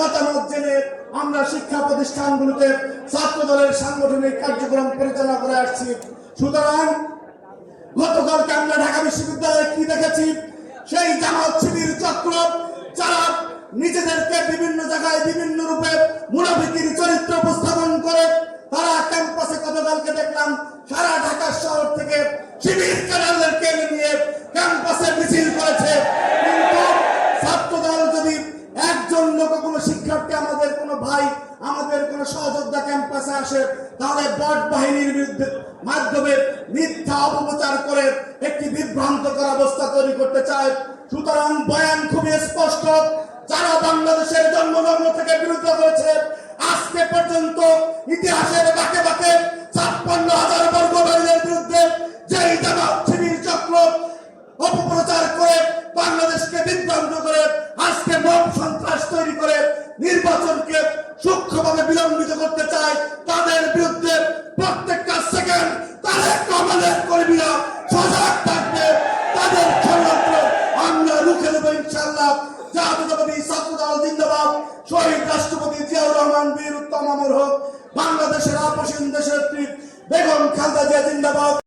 মতামত জেনে আমরা শিক্ষা প্রতিষ্ঠানগুলোতে ছাত্র দলের সাংগঠনিক কার্যক্রম পরিচালনা করে আসছি। সুতরাং গতকালকে আমরা ঢাকা বিশ্ববিদ্যালয়ে কি দেখেছি? সেই জামাত শিবির চক্র, যারা নিজেদেরকে বিভিন্ন জায়গায় বিভিন্ন রূপে মুনাফিকির চরিত্র উপস্থাপন করে তারা ক্যাম্পাসে গতকালকে দেখলাম সারা ঢাকা সহযোদ্ধা ক্যাম্পাসে আসে, তাহলে বট বাহিনীর বিরুদ্ধে মাধ্যমে মিথ্যা অপপ্রচার করে একটি অবস্থা তৈরি করতে চায়। সুতরাং বয়ান খুবই স্পষ্ট, যারা বাংলাদেশের জন্মলগ্ন থেকে বিরুদ্ধ করেছে আজকে পর্যন্ত ইতিহাসের বাকে বাকে ছাপ্পান্ন হাজার বর্গ মাইলের বিরুদ্ধে যেই শিবির চক্র অপপ্রচার করে বাংলাদেশকে বিভ্রান্ত করে কমালের কর্মীরা সজাগ থাকবে তাদের ষড়যন্ত্র আমরা রুখে দেবো ইনশাল্লাহ জাতীয়তাবাদী ছাত্রদল জিন্দাবাদ। শহীদ রাষ্ট্রপতি জিয়াউর রহমান বীর উত্তম অমর হোক। বাংলাদেশের আপসীন দেশের বেগম খালদা জিয়া জিন্দাবাদ।